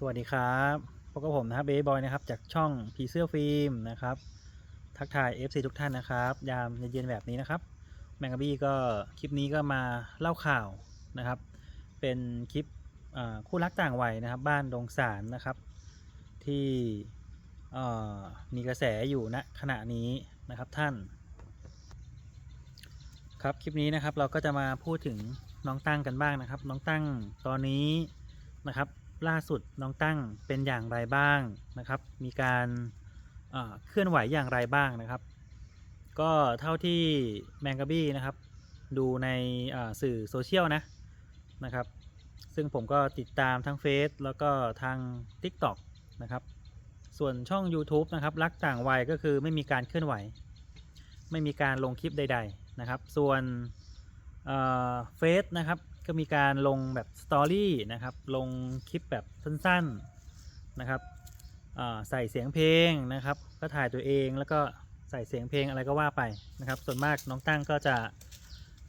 สวัสดีครับพบกับผมนะครับเบย์บอยนะครับ จากช่องผีเสื้อฟิล์มนะครับ ทักทาย FC ทุกท่านนะครับ ยามเย็นๆแบบนี้นะครับ แมงกะบี้ก็คลิปนี้ก็มาเล่าข่าวนะครับ เป็นคลิปคู่รักต่างวัยนะครับ บ้านดงสารนะครับ ที่มีกระแสอยู่ณขณะนี้นะครับท่าน ครับคลิปนี้นะครับเราก็จะมาพูดถึงน้องตั้งกันบ้างนะครับ น้องตั้งตอนนี้นะครับ ล่าสุดน้องตั้งเป็นอย่างไรบ้างนะครับ มีการเคลื่อนไหวอย่างไรบ้างนะครับ ก็เท่าที่แมงกะบี้นะครับ ดูในสื่อโซเชียลนะนะครับ ซึ่งผมก็ติดตามทั้งเฟซแล้วก็ทาง TikTok นะครับ ส่วนช่อง YouTube นะครับ รักต่างวัยก็คือไม่มีการเคลื่อนไหว ไม่มีการลงคลิปใด ๆนะครับ ส่วนเฟซนะครับ ก็มีการลงแบบสตอรี่นะครับ ลงคลิปแบบสั้นๆนะครับใส่เสียงเพลงนะครับ ก็ถ่ายตัวเองแล้วก็ใส่เสียงเพลงอะไรก็ว่าไปนะครับ ส่วนมากน้องตั้งก็จะ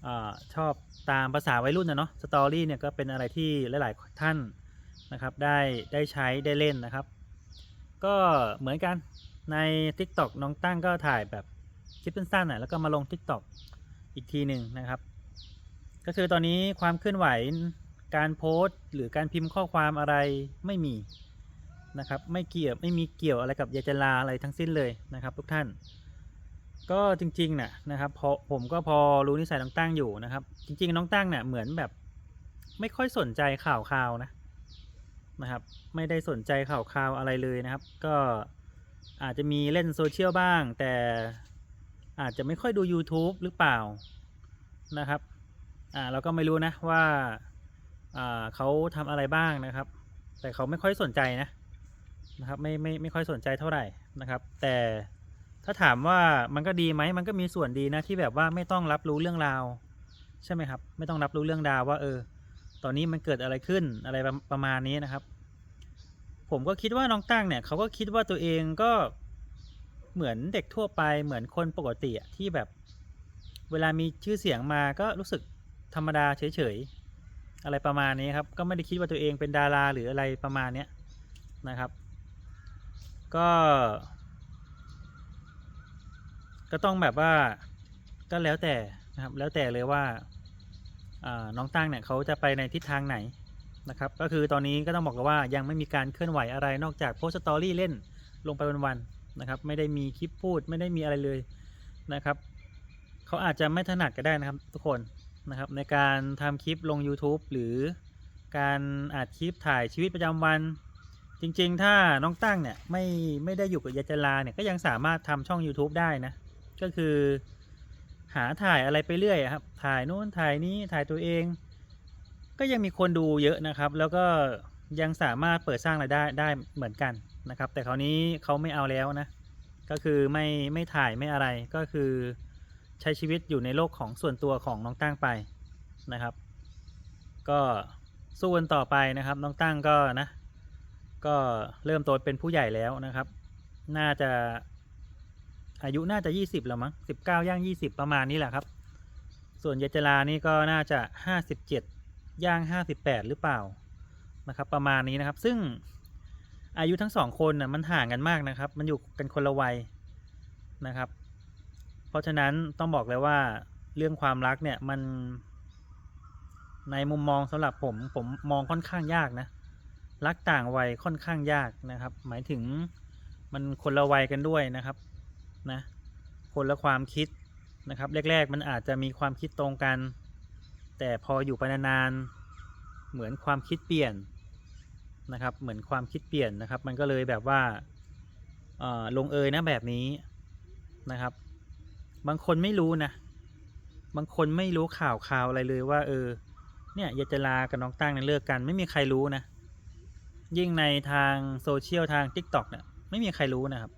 อชอบตามภาษาวัยรุ่นนะเนาะสตอรี่เนี่ยก็เป็นอะไรที่หลาย ๆ ท่านนะครับ ได้ได้ใช้ได้เล่นนะครับ ก็เหมือนกันใน TikTok น้องตั้งก็ถ่ายแบบคลิปสั้นๆน่ะแล้วก็มาลง TikTok อีกทีหนึ่งนะครับ ก็คือตอนนี้ความเคลื่อนไหวการโพสต์ หรือการพิมพ์ข้อความอะไรไม่มีนะครับไม่เกี่ยวไม่มีเกี่ยวอะไรกับยาจลาอะไรทั้งสิ้นเลยนะครับ ทุกท่าน ก็จริงๆนะนะครับพอผมก็พอรู้นิสัยน้องตั้งอยู่นะครับ จริง ๆ น้องตั้งเนี่ยเหมือนแบบ ไม่ค่อยสนใจข่าวข่าวนะนะครับ ไม่ได้สนใจข่าวข่าวอะไรเลยนะครับ ก็อาจจะมีเล่นโซเชียลบ้าง แต่อาจจะไม่ค่อยดู YouTube หรือเปล่านะครับ อ่าเราก็ไม่รู้นะว่าอ่าเขาทำอะไรบ้างนะครับ แต่เขาไม่ค่อยสนใจนะนะครับไม่ไม่ไม่ค่อยสนใจเท่าไหร่นะครับ แต่ถ้าถามว่ามันก็ดีไหมมันก็มีส่วนดีนะที่แบบว่าไม่ต้องรับรู้เรื่องราว ใช่ไหมครับ ไม่ต้องรับรู้เรื่องราวว่าเออ ตอนนี้มันเกิดอะไรขึ้นอะไรประประมาณนี้นะครับ ผมก็คิดว่าน้องตั้งเนี่ยเขาก็คิดว่าตัวเองก็เหมือนเด็กทั่วไปเหมือนคนปกติที่แบบ เวลามีชื่อเสียงมาก็รู้สึก ธรรมดาเฉยๆ อะไรประมาณนี้ครับ ก็ไม่ได้คิดว่าตัวเองเป็นดาราหรืออะไรประมาณเนี้ยนะครับ ก็ ก็ต้องแบบว่าก็แล้วแต่นะครับแล้วแต่เลยว่าอ่าน้องตั้งเนี่ยเขาจะไปในทิศทางไหนนะครับ ก็คือตอนนี้ก็ต้องบอกกันว่ายังไม่มีการเคลื่อนไหวอะไรนอกจากโพสต์สตอรี่เล่นลงไปวันๆนะครับ ไม่ได้มีคลิปพูดไม่ได้มีอะไรเลยนะครับเขาอาจจะไม่ถนัดก็ได้นะครับทุกคน นะครับในการทำคลิปลง YouTube หรือการอัดคลิปถ่ายชีวิตประจำวัน จริงๆ ถ้าน้องตั้งเนี่ยไม่ไม่ได้อยู่กับยาจลาเนี่ยก็ยังสามารถทำช่อง YouTube ได้นะ ก็คือหาถ่ายอะไรไปเรื่อยครับ ถ่ายนู้นถ่ายนี้ถ่ายตัวเอง ก็ยังมีคนดูเยอะนะครับ แล้วก็ยังสามารถเปิดสร้างรายได้ได้เหมือนกันนะครับ แต่คราวนี้เขาไม่เอาแล้วนะ ก็คือไม่ไม่ถ่ายไม่อะไรก็คือ ใช้ชีวิตอยู่ในโลกของส่วนตัวของน้องตั้งไปนะครับ ก็สู้กันต่อไปนะครับ น้องตั้งก็นะ ก็เริ่มโตเป็นผู้ใหญ่แล้วนะครับ น่าจะอายุน่าจะ 20 แล้วมั้ง19 ย่าง 20 ประมาณนี้แหละครับ ส่วนเยจลานี่ก็น่าจะ 57 ย่าง 58 หรือเปล่านะครับ ประมาณนี้นะครับ ซึ่งอายุทั้งสองคนน่ะมันห่างกันมากนะครับ มันอยู่กันคนละวัยนะครับ ราะฉะนั้นต้องบอกเลยว่าเรื่องความรักเนี่ยมัน ในมุมมองสำหรับผมผมมองค่อนข้างยากนะ รักต่างวัยค่อนข้างยากนะครับ หมายถึงมันคนละวัยกันด้วยนะครับนะคนละความคิดนะครับแรก ๆ มันอาจจะมีความคิดตรงกัน แต่พออยู่ไปนานๆเหมือนความคิดเปลี่ยนนะครับ เหมือนความคิดเปลี่ยนนะครับ มันก็เลยแบบว่าเออลงเอยนะแบบนี้นะครับ บางคนไม่รู้นะ บางคนไม่รู้ข่าวข่าวอะไรเลยว่า เออ เนี่ยยายจลากับน้องตั้งเนี่ยเลิกกัน ไม่มีใครรู้นะ ยิ่งในทางโซเชียลทาง t ิ k t o k เนี่ยไม่มีใครรู้นะครับ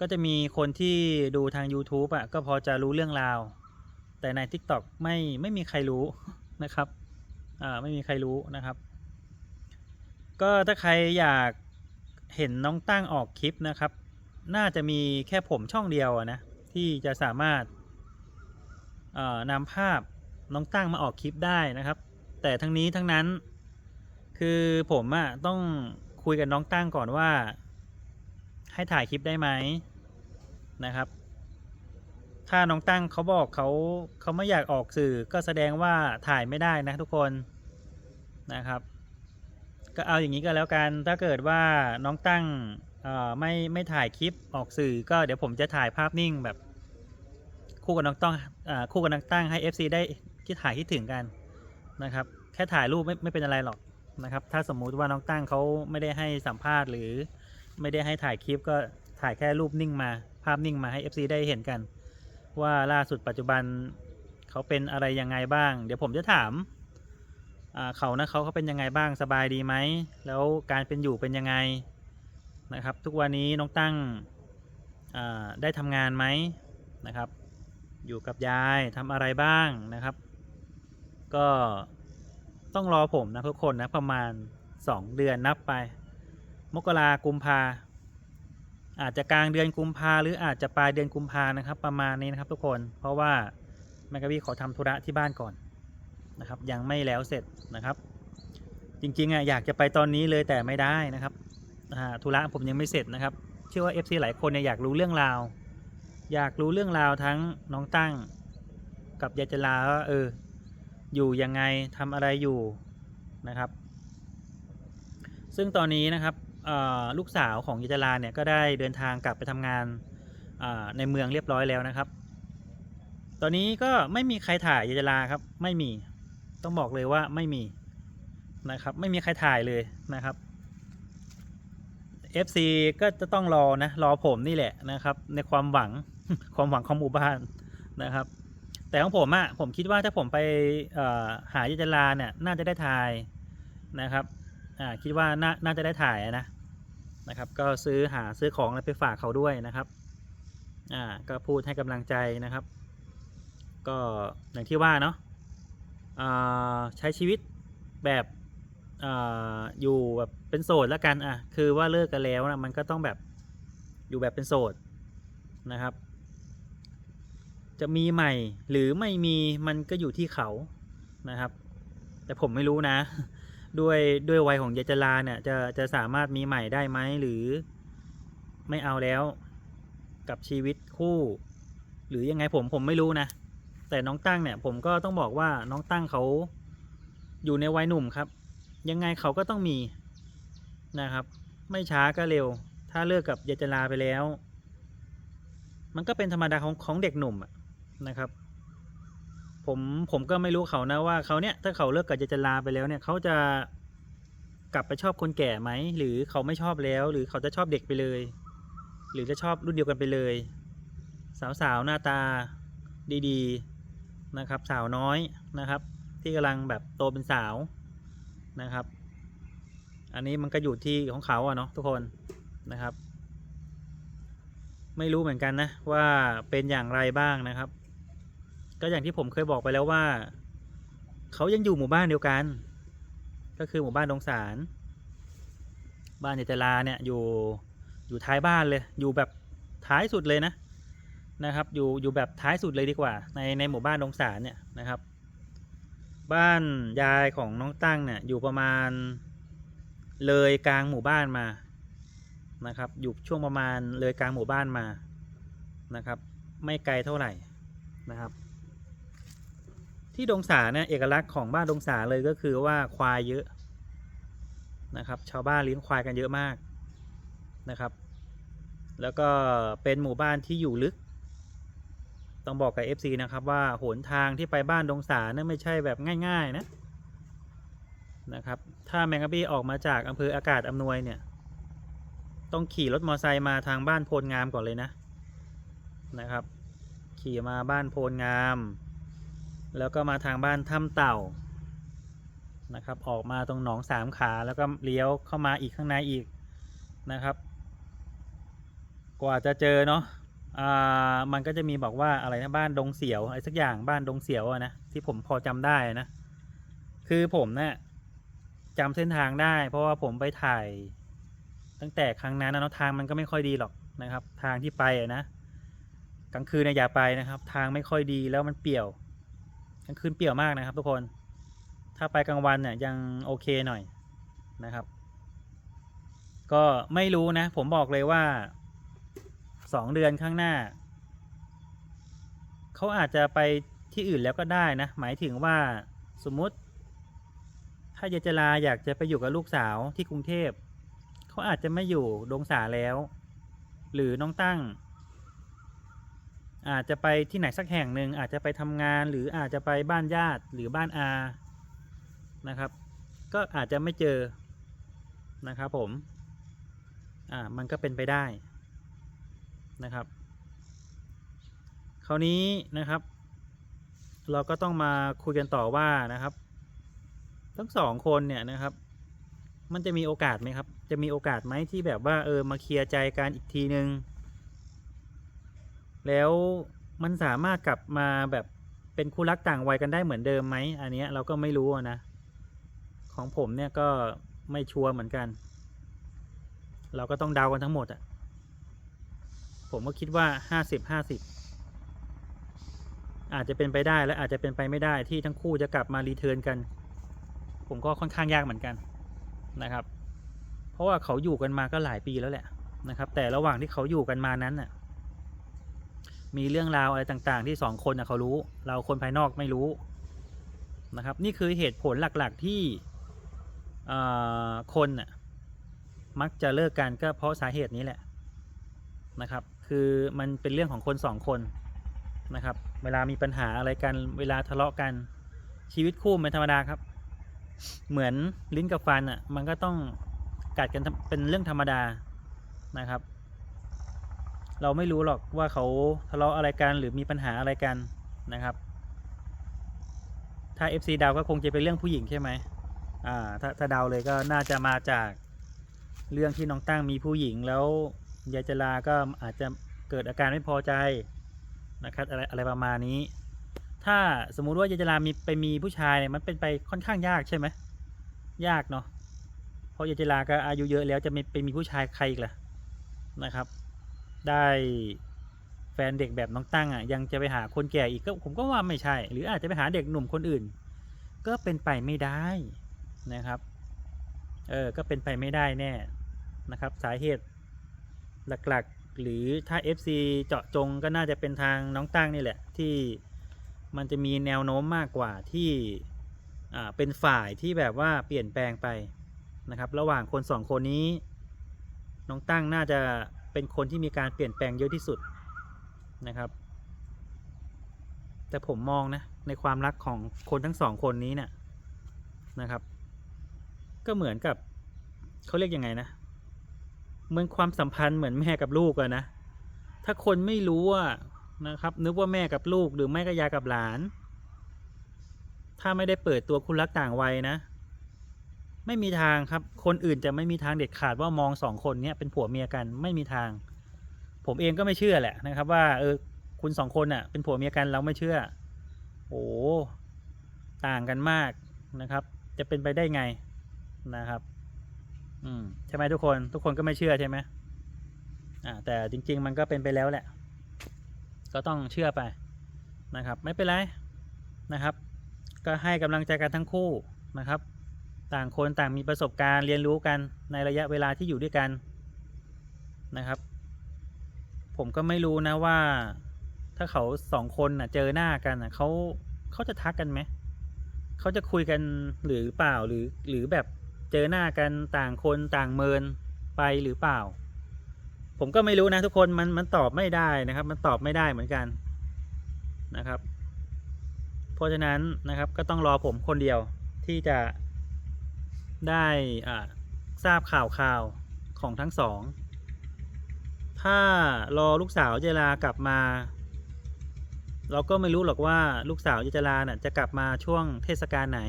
ก็จะมีคนที่ดูทาง YouTube อะ ก็พอจะรู้เรื่องราว แต่ใน TikTok ไม่ไม่มีใครรู้นะครับ อ่าไม่มีใครรู้นะครับ ก็ถ้าใครอยากเห็นน้องตั้งออกคลิปนะครับ น่าจะมีแค่ผมช่องเดียวนะ ที่จะสามารถนำภาพน้องตั้งมาออกคลิปได้นะครับ แต่ทั้งนี้ทั้งนั้นคือผมอะต้องคุยกับน้องตั้งก่อนว่า ให้ถ่ายคลิปได้ไหมนะครับ ถ้าน้องตั้งเขาบอกเขาเขาไม่อยากออกสื่อก็แสดงว่าถ่ายไม่ได้นะทุกคนนะครับ ก็เอาอย่างนี้ก็แล้วกันถ้าเกิดว่าน้องตั้ง ไม่ไม่ถ่ายคลิปออกสื่อ ก็เดี๋ยวผมจะถ่ายภาพนิ่งแบบ คู่กับน้องต้องอคู่กับน้องตั้งให้ FC ได้ที่ถ่ายคิดถึงกันนะครับ แค่ถ่ายรูปไม่ไม่เป็นอะไรหรอกนะครับ ถ้าสมมุติว่าน้องตั้งเขาไม่ได้ให้สัมภาษณ์หรือไม่ได้ให้ถ่ายคลิปก็ถ่ายแค่รูปนิ่งมา ภาพนิ่งมาให้ FC ได้เห็นกัน ว่าล่าสุดปัจจุบันเขาเป็นอะไรยังไงบ้าง เดี๋ยวผมจะถามเขานะเขาเขาเป็นยังไงบ้างสบายดีไหม แล้วการเป็นอยู่เป็นยังไง นะครับ ทุกวันนี้น้องตั้งได้ทำงานไหมนะครับ อยู่กับยายทำอะไรบ้างนะครับ ก็ต้องรอผมนะทุกคนนะประมาณ 2 เดือนนับไป มกรากุมภาอาจจะกลางเดือนกุมภาหรืออาจจะปลายเดือนกุมภานะครับ ประมาณนี้นะครับทุกคนเพราะว่าแมกกาบี้ขอทำธุระที่บ้านก่อนนะครับ ยังไม่แล้วเสร็จนะครับ จริงๆอะอยากจะไปตอนนี้เลยแต่ไม่ได้นะครับ ธุระผมยังไม่เสร็จนะครับ เชื่อว่า FC หลายคนเนี่ยอยากรู้เรื่องราว อยากรู้เรื่องราวทั้งน้องตั้ง กับยายจลาว่าเออ อยู่ยังไงทำอะไรอยู่นะครับ ซึ่งตอนนี้นะครับลูกสาวของยายจลาเนี่ยก็ได้เดินทางกลับไปทำงานในเมืองเรียบร้อยแล้วนะครับ ตอนนี้ก็ไม่มีใครถ่ายยายจลาครับ ไม่มี ต้องบอกเลยว่าไม่มีนะครับ ไม่มีใครถ่ายเลยนะครับ FC ก็จะต้องรอนะรอผมนี่แหละนะครับ ในความหวังความหวังของหมู่บ้านนะครับ แต่ของผมอะ่ะผมคิดว่าถ้าผมไปหายายจลาเนี่ยน่าจะได้ถ่ายนะครับคิดว่าน่าน่าจะได้ถ่ายนะนะครับ ก็ซื้อหาซื้อของอะไรไปฝากเขาด้วยนะครับอ่าก็พูดให้กำลังใจนะครับ ก็อย่างที่ว่าเนาะใช้ชีวิตแบบ ออยู่แบบเป็นโสดแล้วกันอะคือว่าเลิกกันแล้วนะมันก็ต้องแบบอยู่แบบเป็นโสดนะครับ จะมีใหม่หรือไม่มีมันก็อยู่ที่เขานะครับ แต่ผมไม่รู้นะ ด้วยด้วยวัยของยายจลาเนี่ยจะจะสามารถมีใหม่ได้ไหมหรือไม่เอาแล้วกับชีวิตคู่ หรือยังไงผมผมไม่รู้นะ แต่น้องตั้งเนี่ย ผมก็ต้องบอกว่าน้องตั้งเขาอยู่ในวัยหนุ่มครับ ยังไงเขาก็ต้องมีนะครับ ไม่ช้าก็เร็ว ถ้าเลิกกับยายจลาไปแล้ว มันก็เป็นธรรมดาของของเด็กหนุ่มนะครับ ผมผมก็ไม่รู้เขานะว่าเขาเนี่ยถ้าเขาเลิกกับยายจลาไปแล้วเนี่ยเขาจะกลับไปชอบคนแก่ไหมหรือเขาไม่ชอบแล้ว หรือเขาจะชอบเด็กไปเลย หรือจะชอบรุ่นเดียวกันไปเลย สาวๆหน้าตาดีๆนะครับ สาวน้อยนะครับ ที่กำลังแบบโตเป็นสาว นะครับ อันนี้มันก็อยู่ที่ของเขาอะเนาะทุกคนนะครับ ไม่รู้เหมือนกันนะว่าเป็นอย่างไรบ้างนะครับ ก็อย่างที่ผมเคยบอกไปแล้วว่าเขายังอยู่หมู่บ้านเดียวกัน ก็คือหมู่บ้านดงสารบ้านเจตลาเนี่ยอยู่อยู่ท้ายบ้านเลย อยู่แบบท้ายสุดเลยนะนะครับ อยู่อยู่แบบท้ายสุดเลยดีกว่า ในในหมู่บ้านดงสารเนี่ยนะครับ บ้านยายของน้องตั้งเนี่ยอยู่ประมาณเลยกลางหมู่บ้านมานะครับ อยู่ช่วงประมาณเลยกลางหมู่บ้านมานะครับ ไม่ไกลเท่าไหร่นะครับ ที่ดงสาเนี่ยเอกลักษณ์ของบ้านดงสาเลยก็คือว่าควายเยอะนะครับ ชาวบ้านเลี้ยงควายกันเยอะมากนะครับ แล้วก็เป็นหมู่บ้านที่อยู่ลึก ต้องบอกกับ FC นะครับว่าหนทางที่ไปบ้านดงสาเนี่ยไม่ใช่แบบง่าย ๆ นะนะครับ ถ้าแมงกะบี้ออกมาจากอำเภออากาศอำนวยเนี่ย ต้องขี่รถมอเตอร์ไซค์มาทางบ้านโพลงามก่อนเลยนะนะครับ ขี่มาบ้านโพลงาม แล้วก็มาทางบ้านถ้ำเต่านะครับ ออกมาตรงหนองสามขาแล้วก็เลี้ยวเข้ามาอีกข้างในอีกนะครับ กว่าจะเจอเนาะ อ่ามันก็จะมีบอกว่าอะไรนะบ้านดงเสียวอะไรสักอย่างบ้านดงเสียวนะที่ผมพอจำได้นะคือผมเนะี่ยจำเส้นทางได้ เพราะว่าผมไปถ่าย ตั้งแต่ครั้งนั้นนะทางมันก็ไม่ค่อยดีหรอกนะครับ ทางที่ไปนะกลางคืนเนะอย่าไปนะครับ ทางไม่ค่อยดีแล้วมันเปี่ยวกลางคืนเปี่ยวมากนะครับ ทุกคน ถ้าไปกลางวันเนี่ยยังโอเคหน่อยนะครับ ก็ไม่รู้นะ ผมบอกเลยว่า สองเดือนข้างหน้า เขาอาจจะไปที่อื่นแล้วก็ได้นะ หมายถึงว่าสมมติ ถ้ายายจลาอยากจะไปอยู่กับลูกสาวที่กรุงเทพเขาอาจจะไม่อยู่ดงสาแล้ว หรือน้องตั้ง อาจจะไปที่ไหนสักแห่งหนึ่งอาจจะไปทำงาน หรืออาจจะไปบ้านญาติหรือบ้านอานะครับ ก็อาจจะไม่เจอนะครับผม อ่า มันก็เป็นไปได้ นะครับ คราวนี้นะครับ เราก็ต้องมาคุยกันต่อว่านะครับ ทั้งสองคนเนี่ยนะครับ มันจะมีโอกาสไหมครับ จะมีโอกาสไหมที่แบบว่าเออมาเคลียร์ใจกันอีกทีนึง แล้วมันสามารถกลับมาแบบเป็นคู่รักต่างวัยกันได้เหมือนเดิมไหมอันนี้เราก็ไม่รู้นะ ของผมเนี่ยก็ไม่ชัวร์เหมือนกัน เราก็ต้องเดากันทั้งหมดอะ ผมก็คิดว่าห้าสิบห้าสิบอาจจะเป็นไปได้และอาจจะเป็นไปไม่ได้ที่ทั้งคู่จะกลับมารีเทิร์นกัน ผมก็ค่อนข้างยากเหมือนกันนะครับ เพราะว่าเขาอยู่กันมาก็หลายปีแล้วแหละนะครับ แต่ระหว่างที่เขาอยู่กันมานั้นน่ะ มีเรื่องราวอะไรต่างๆ ที่สองคนน่ะเขารู้ เราคนภายนอกไม่รู้นะครับ นี่คือเหตุผลหลักๆที่คนน่ะมักจะเลิกกันก็เพราะสาเหตุนี้แหละนะครับ คือมันเป็นเรื่องของคนสองคนนะครับ เวลามีปัญหาอะไรกันเวลาทะเลาะกันชีวิตคู่เป็นธรรมดาครับ เหมือนลิ้นกับฟันอะมันก็ต้องกัดกันเป็นเรื่องธรรมดานะครับ เราไม่รู้หรอกว่าเขาทะเลาะอะไรกันหรือมีปัญหาอะไรกันนะครับ ถ้า FC ดาวก็คงจะเป็นเรื่องผู้หญิงใช่ไหมอ่าถ้าถ้าดาเลยก็น่าจะมาจากเรื่องที่น้องตั้งมีผู้หญิงแล้วยายจลาก็อาจจะ กิดอาการไม่พอใจนะครับอะไรอะไรประมาณนี้ ถ้าสมมุติว่ายายจลามีไปมีผู้ชายเนี่ยมันเป็นไปค่อนข้างยากใช่ไหมยากเนาะเพราะยายจลาก็อายุเยอะแล้วจะมีไปมีผู้ชายใครอีกล่ะนะครับ ได้แฟนเด็กแบบน้องตั้งอะยังจะไปหาคนแก่อีกก็ผมก็ว่าไม่ใช่ หรืออาจจะไปหาเด็กหนุ่มคนอื่น ก็เป็นไปไม่ได้นะครับเออก็เป็นไปไม่ได้แน่นะครับ สาเหตุหลัก หรือถ้า FC เจาะจงก็น่าจะเป็นทางน้องตั้งนี่แหละ ที่มันจะมีแนวโน้มมากกว่าที่เป็นฝ่ายที่แบบว่าเปลี่ยนแปลงไปนะครับ ระหว่างคนสองคนนี้ น้องตั้งน่าจะเป็นคนที่มีการเปลี่ยนแปลงเยอะที่สุดนะครับ แต่ผมมองนะในความรักของคนทั้งสองคนนี้เนี่ยนะครับ ก็เหมือนกับเขาเรียกยังไงนะ เหมือนความสัมพันธ์เหมือนแม่กับลูกอะนะถ้าคนไม่รู้อะนะครับ นึกว่าแม่กับลูกหรือแม่กับยายกับหลาน ถ้าไม่ได้เปิดตัวคุณรักต่างวัยนะ ไม่มีทางครับ คนอื่นจะไม่มีทางเด็ดขาดว่ามองสองคนเนี้ยเป็นผัวเมียกันไม่มีทาง ผมเองก็ไม่เชื่อแหละนะครับ ว่าเออคุณสองคนอะเป็นผัวเมียกันเราไม่เชื่อ โอ้ต่างกันมากนะครับ จะเป็นไปได้ไงนะครับ อืมใช่ไหมทุกคนทุกคนก็ไม่เชื่อใช่ไหมอ่าแต่จริง ๆ มันก็เป็นไปแล้วแหละ ก็ต้องเชื่อไปนะครับ ไม่เป็นไรนะครับ ก็ให้กำลังใจกันทั้งคู่นะครับ ต่างคนต่างมีประสบการณ์เรียนรู้กันในระยะเวลาที่อยู่ด้วยกันนะครับ ผมก็ไม่รู้นะว่า ถ้าเขาสองคนน่ะเจอหน้ากันน่ะเขาเขาจะทักกันไหมเขาจะคุยกันหรือเปล่าหรือหรือแบบ เจอหน้ากันต่างคนต่างเมินไปหรือเปล่า ผมก็ไม่รู้นะทุกคนมันมันตอบไม่ได้นะครับ มันตอบไม่ได้เหมือนกันนะครับ เพราะฉะนั้นนะครับก็ต้องรอผมคนเดียวที่จะได้ทราบข่าวข่าวของทั้งสอง ถ้ารอลูกสาวเจรากลับมา เราก็ไม่รู้หรอกว่าลูกสาวเจราน่ะจะกลับมาช่วงเทศกาลไหน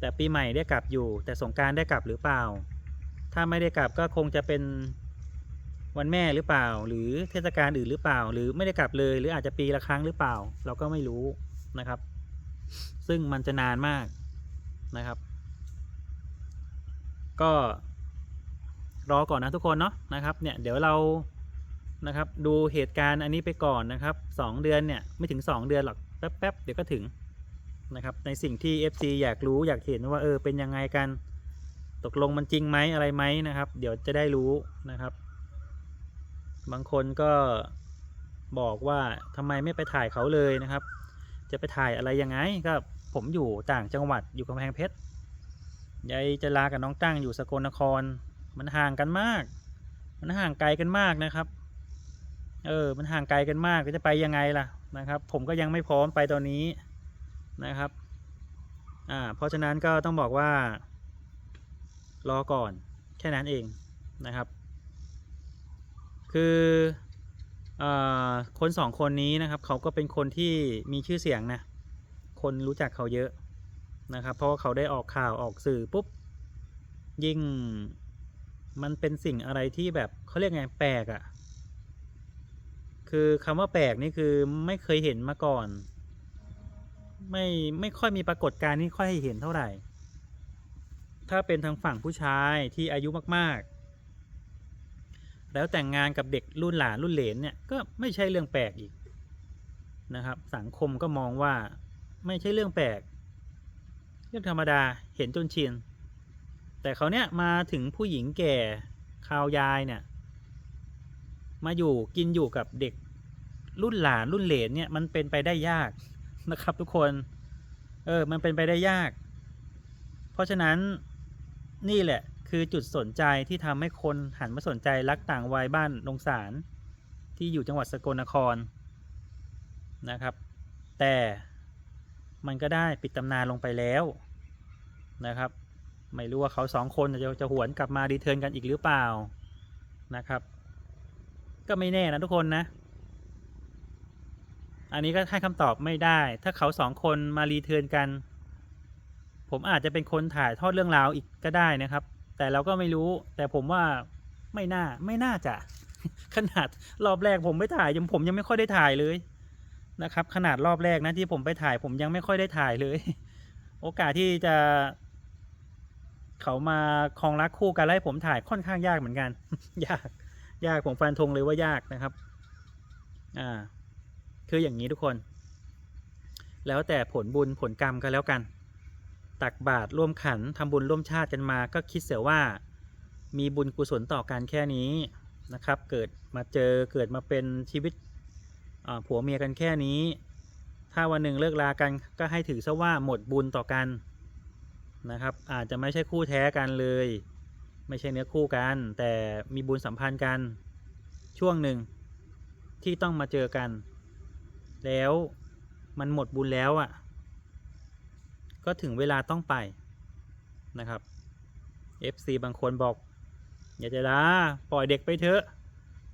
แต่ปีใหม่ได้กลับอยู่ แต่สงการได้กลับหรือเปล่า ถ้าไม่ได้กลับก็คงจะเป็นวันแม่หรือเปล่า หรือเทศกาลอื่นหรือเปล่า หรือไม่ได้กลับเลย หรืออาจจะปีละครั้งหรือเปล่า เราก็ไม่รู้นะครับ ซึ่งมันจะนานมากนะครับ ก็รอก่อนนะทุกคนเนาะนะครับเนี่ยเดี๋ยวเรานะครับดูเหตุการณ์อันนี้ไปก่อนนะครับสองเดือนเนี่ยไม่ถึงสองเดือนหรอกแป๊บๆเดี๋ยวก็ถึง นะครับ ในสิ่งที่ FC อยากรู้อยากเห็นว่าเออเป็นยังไงกัน ตกลงมันจริงไหมอะไรไหมนะครับ เดี๋ยวจะได้รู้นะครับ บางคนก็บอกว่าทำไมไม่ไปถ่ายเขาเลยนะครับ จะไปถ่ายอะไรยังไงก็ผมอยู่ต่างจังหวัดอยู่กำแพงเพชรยายจะลากับน้องตั้งอยู่สกลนคร มันห่างกันมาก มันห่างไกลกันมากนะครับ เออ มันห่างไกลกันมากจะไปยังไงล่ะนะครับ ผมก็ยังไม่พร้อมไปตอนนี้ นะครับอ่าเพราะฉะนั้นก็ต้องบอกว่า รอก่อนแค่นั้นเองนะครับ คืออคนสองคนนี้นะครับ เขาก็เป็นคนที่มีชื่อเสียงนะคนรู้จักเขาเยอะนะครับ เพราะเขาได้ออกข่าวออกสื่อปุ๊บ ยิ่งมันเป็นสิ่งอะไรที่แบบเขาเรียกไงแปลกอะ่ะ คือคำว่าแปลกนี่คือไม่เคยเห็นมาก่อน ไม่ไม่ค่อยมีปรากฏการณ์นี้ค่อยเห็นเท่าไหร่ ถ้าเป็นทางฝั่งผู้ชายที่อายุมากๆ แล้วแต่งงานกับเด็กรุ่นหลานรุ่นเหลนเนี่ยก็ไม่ใช่เรื่องแปลกอีกนะครับ สังคมก็มองว่าไม่ใช่เรื่องแปลก เรื่องธรรมดาเห็นจนชิน แต่เขาเนี่ยมาถึงผู้หญิงแก่ข่าวยายเนี่ย มาอยู่กินอยู่กับเด็กรุ่นหลานรุ่นเหลนเนี่ยมันเป็นไปได้ยาก นะครับ ทุกคน เออ มันเป็นไปได้ยาก เพราะฉะนั้นนี่แหละคือจุดสนใจที่ทำให้คนหันมาสนใจรักต่างวัยบ้านลงสารที่อยู่จังหวัดสกลนครนะครับ แต่มันก็ได้ปิดตำนานลงไปแล้วนะครับ ไม่รู้ว่าเขาสองคนจะจะหวนกลับมาดีเทิร์นกันอีกหรือเปล่านะครับ ก็ไม่แน่นะทุกคนนะ อันนี้ก็ให้คำตอบไม่ได้ ถ้าเขาสองคนมารีเทิร์นกัน ผมอาจจะเป็นคนถ่ายทอดเรื่องราวอีกก็ได้นะครับ แต่เราก็ไม่รู้ แต่ผมว่าไม่น่าไม่น่าจะ ขนาดรอบแรกผมไม่ถ่ายยังผมยังไม่ค่อยได้ถ่ายเลยนะครับ ขนาดรอบแรกนะที่ผมไปถ่าย ผมยังไม่ค่อยได้ถ่ายเลย โอกาสที่จะ เขามาคลองรักคู่กันแล้วให้ผมถ่ายค่อนข้างยากเหมือนกัน ยาก ยากผมฟันธงเลยว่ายากนะครับ อ่า คืออย่างนี้ทุกคน แล้วแต่ผลบุญผลกรรมก็แล้วกัน ตักบาตรร่วมขันทำบุญร่วมชาติกันมา ก็คิดเสียว่า มีบุญกุศลต่อกันแค่นี้นะครับ เกิดมาเจอเกิดมาเป็นชีวิตผัวเมียกันแค่นี้ ถ้าวันหนึ่งเลิกลากันก็ให้ถือซะว่าหมดบุญต่อกันนะครับ อาจจะไม่ใช่คู่แท้กันเลย ไม่ใช่เนื้อคู่กัน แต่มีบุญสัมพันธ์กันช่วงหนึ่งที่ต้องมาเจอกัน แล้วมันหมดบุญแล้วอะ่ะ ก็ถึงเวลาต้องไปนะครับ FC บางคนบอก อย่าจะลาปล่อยเด็กไปเถอะ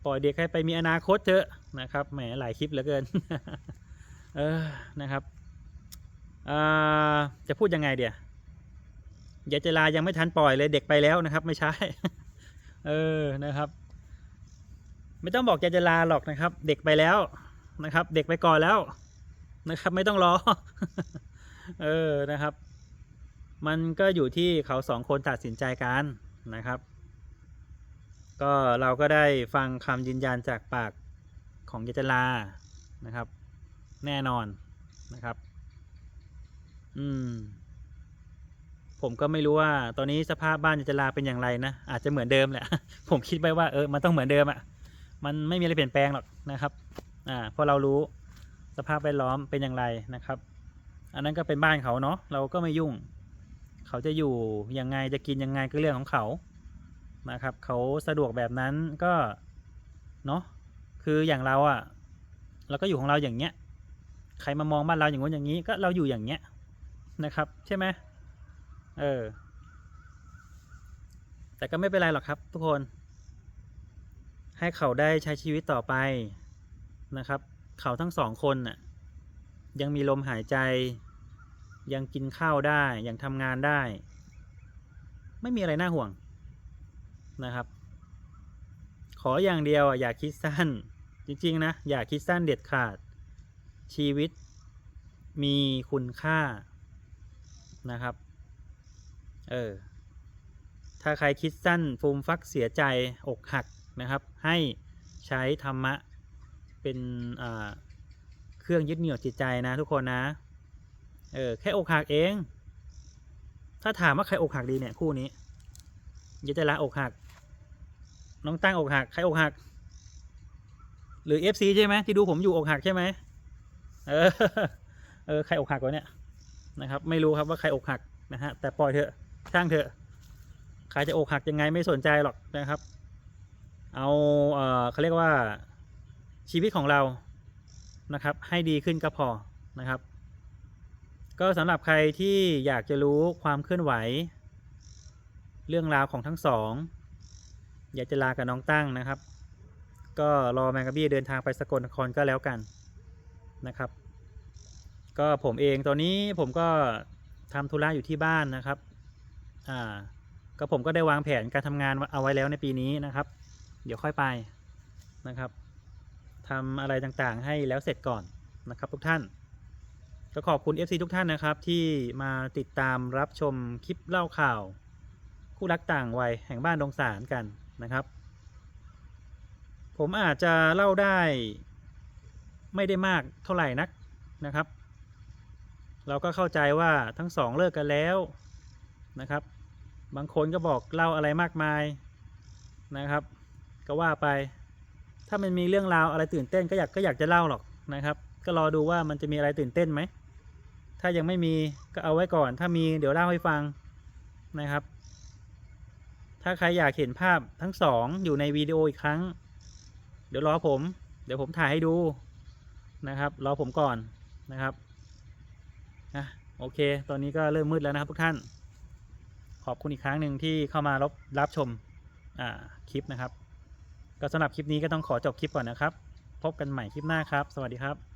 ปล่อยเด็กให้ไปมีอนาคตเถอะนะครับแหมหลายคลิปเหลือเกิน เออนะครับจะพูดยังไงเดี๋ยอย่าจะลายังไม่ทันปล่อยเลยเด็กไปแล้วนะครับ ไม่ใช่ เออนะครับ ไม่ต้องบอกอย่าจะลาหรอกนะครับ เด็กไปแล้ว นะครับ เด็กไปก่อนแล้วนะครับ ไม่ต้องรอ เออนะครับ มันก็อยู่ที่เขาสองคนตัดสินใจกันนะครับ ก็เราก็ได้ฟังคำยืนยันจากปากของยจลานะครับ แน่นอนนะครับ อืม ผมก็ไม่รู้ว่า ตอนนี้สภาพบ้านยจลาเป็นอย่างไรนะอาจจะเหมือนเดิมแหละ ผมคิดไปว่าเออมันต้องเหมือนเดิมอะ่ะมันไม่มีอะไรเปลี่ยนแปลงหรอกนะครับ อ่าพราะเรารู้สภาพแวดล้อมเป็นอย่างไรนะครับ อันนั้นก็เป็นบ้านเขาเนาะเราก็ไม่ยุ่ง เขาจะอยู่ยังไงจะกินยังไงก็เรื่องของเขานะครับเขาสะดวกแบบนั้นก็เนาะคืออย่างเราอะ่ะเราก็อยู่ของเราอย่างเงี้ยใครมามองบ้านเราอย่างงู้นอย่างนี้ก็เราอยู่อย่างเงี้ยนะครับ ใช่ไหมเออแต่ก็ไม่เป็นไรหรอกครับ ทุกคน ให้เขาได้ใช้ชีวิตต่อไป นะครับ เขาทั้งสองคนน่ะยังมีลมหายใจ ยังกินข้าวได้ ยังทำงานได้ ไม่มีอะไรน่าห่วงนะครับ ขออย่างเดียวอะอย่าคิดสั้น จริง ๆ นะ อย่าคิดสั้นเด็ดขาด ชีวิตมีคุณค่านะครับ เออ ถ้าใครคิดสั้นฟูมฟักเสียใจอกหักนะครับ ให้ใช้ธรรมะ เป็นเครื่องยึดเหนี่ยวจิตใจนะทุกคนนะ เออแค่อกหักเอง ถ้าถามว่าใครอกหักดีเนี่ยคู่นี้ยายจะลาอกหัก น้องตั้งอกหักใครอกหัก หรือเอฟซีใช่ไหมที่ดูผมอยู่อกหักใช่ไหมเออเออใครอกหักวะเนี่ยนะครับ ไม่รู้ครับว่าใครอกหักนะฮะแต่ปล่อยเถอะช่างเถอะใครจะอกหักยังไงไม่สนใจหรอกนะครับ เอาเออเขาเรียกว่า ชีวิตของเรานะครับ ให้ดีขึ้นก็พอนะครับ ก็สำหรับใครที่อยากจะรู้ความเคลื่อนไหว เรื่องราวของทั้งสอง อยากจะลากับน้องตั้งนะครับ ก็รอแมงกะบี้เดินทางไปสกลนครก็แล้วกันนะครับ ก็ผมเองตอนนี้ผมก็ทำธุระอยู่ที่บ้านนะครับอ่าก็ผมก็ได้วางแผนการทำงานเอาไว้แล้วในปีนี้นะครับ เดี๋ยวค่อยไปนะครับ ทำอะไรต่างๆ ให้แล้วเสร็จก่อนนะครับทุกท่าน ก็ขอบคุณ FC ทุกท่านนะครับ ที่มาติดตามรับชมคลิปเล่าข่าว คู่รักต่างวัยแห่งบ้านดงสารกันนะครับ ผมอาจจะเล่าได้ไม่ได้มากเท่าไหร่นักนะครับ เราก็เข้าใจว่าทั้งสองเลิกกันแล้วนะครับ บางคนก็บอกเล่าอะไรมากมายนะครับ ก็ว่าไป ถ้ามันมีเรื่องราวอะไรตื่นเต้นก็อยากก็อยากจะเล่าหรอกนะครับ ก็รอดูว่ามันจะมีอะไรตื่นเต้นไหม ถ้ายังไม่มีก็เอาไว้ก่อน ถ้ามีเดี๋ยวเล่าให้ฟังนะครับ ถ้าใครอยากเห็นภาพทั้งสองอยู่ในวิดีโออีกครั้ง เดี๋ยวรอผม เดี๋ยวผมถ่ายให้ดูนะครับ รอผมก่อนนะครับนะโอเค ตอนนี้ก็เริ่มมืดแล้วนะครับทุกท่าน ขอบคุณอีกครั้งหนึ่งที่เข้ามารับรับชมคลิปนะครับ ก็สำหรับคลิปนี้ก็ต้องขอจบคลิปก่อนนะครับ พบกันใหม่คลิปหน้าครับ สวัสดีครับ